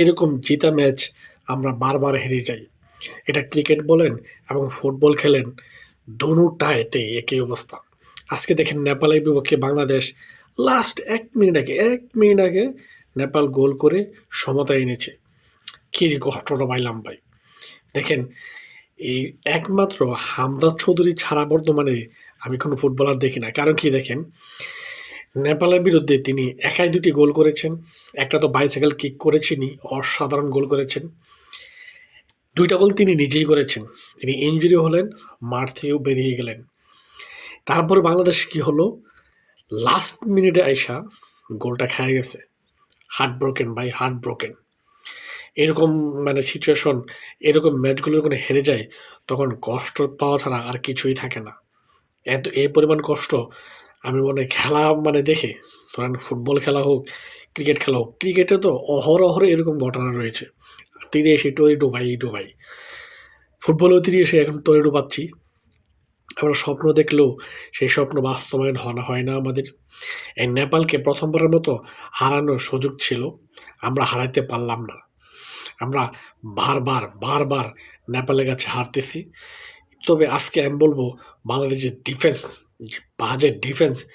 এরকম জিতা ম্যাচ আমরা বারবার হেরে যাই। এটা ক্রিকেট বলেন এবং ফুটবল খেলেন দোনোটাতে একই অবস্থা। আজকে দেখেন নেপালের বিপক্ষে বাংলাদেশ লাস্ট এক মিনিট আগে, এক মিনিট আগে নেপাল গোল করে সমতা এনেছে। কী কষ্টটা পাইলাম ভাই দেখেন, এই একমাত্র হামদা চৌধুরী ছাড়া বর্তমানে আমি কোনো ফুটবলার দেখি না। কারণ কি দেখেন নেপালের বিরুদ্ধে তিনি একাই দুটি গোল করেছেন। একটা তো বাইসাইকেল কিক করেছেনই, অসাধারণ গোল করেছেন। দুইটা গোল তিনি নিজেই করেছেন। তিনি ইঞ্জুরি হলেন, মাঠ থেকেও বেরিয়ে গেলেন। তারপরে বাংলাদেশ কি হলো? লাস্ট মিনিটে আইসা গোলটা খেয়ে গেছে। Heart broken by heart broken এরকম মানে সিচুয়েশন এরকম ম্যাচগুলো যখন হেরে যায়, তখন কষ্ট পাওয়া ছাড়া আর কিছুই থাকে না। এত এই পরিমাণ কষ্ট আমি মনে খেলা মানে দেখে, ধরেন ফুটবল খেলা হোক, ক্রিকেট খেলা হোক, ক্রিকেটে তো অহরহ এরকম ঘটনা রয়েছে। তীরে এসে টরি ডোবাই ডোবাই। ফুটবলেও এসে এখন টরি ডোবাচ্ছি। আমরা স্বপ্ন দেখলেও সেই স্বপ্ন বাস্তবায়ন হওয়া হয় না আমাদের। এই নেপালকে প্রথমবারের মতো হারানোর সুযোগ ছিল। আমরা হারাইতে পারলাম না। আমরা বারবার বারবার নেপালের কাছে হারতেছি। তবে আজকে আমি বলব, বাংলাদেশের ডিফেন্স বাজে ডিফেন্স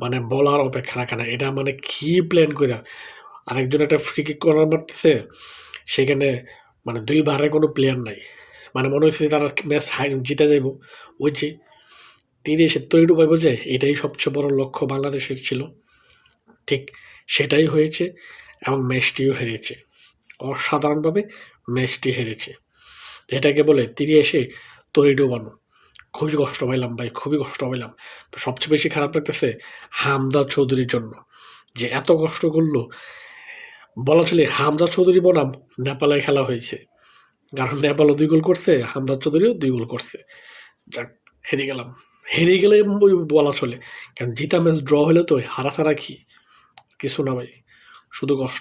মানে বলার অপেক্ষা রাখে না। এটা মানে কি প্ল্যান করে আরেকজন একটা ফ্রি কিক করার মারতেছে, সেখানে মানে দুই বারে কোনো প্লেয়ার নাই। মানে মনে হচ্ছে তারা ম্যাচ হাই জিতে যাইব। ওই যে এসে তৈরি পাইব যে, এটাই সবচেয়ে বড় লক্ষ্য বাংলাদেশের ছিল। ঠিক সেটাই হয়েছে এবং ম্যাচটিও হেরেছে। অসাধারণভাবে ম্যাচটি হেরেছে। এটাকে বলে এসে তরি ডোবানো খুবই কষ্ট পাইলাম ভাই, খুবই কষ্ট পাইলাম। সবচেয়ে বেশি খারাপ লাগতেছে হামদা চৌধুরীর জন্য, যে এত কষ্ট করল। বলা চলে হামদা চৌধুরী বনাম নেপালে খেলা হয়েছে। কারণ নেপালও দুই গোল করছে হামদা চৌধুরীও দুই গোল করছে। যাক, হেরে গেলাম। হেরে গেলে ওই বলা চলে, কারণ জিতা ম্যাচ ড্র হলে তো হারা ছাড়া কি? কিছু না ভাই, শুধু কষ্ট।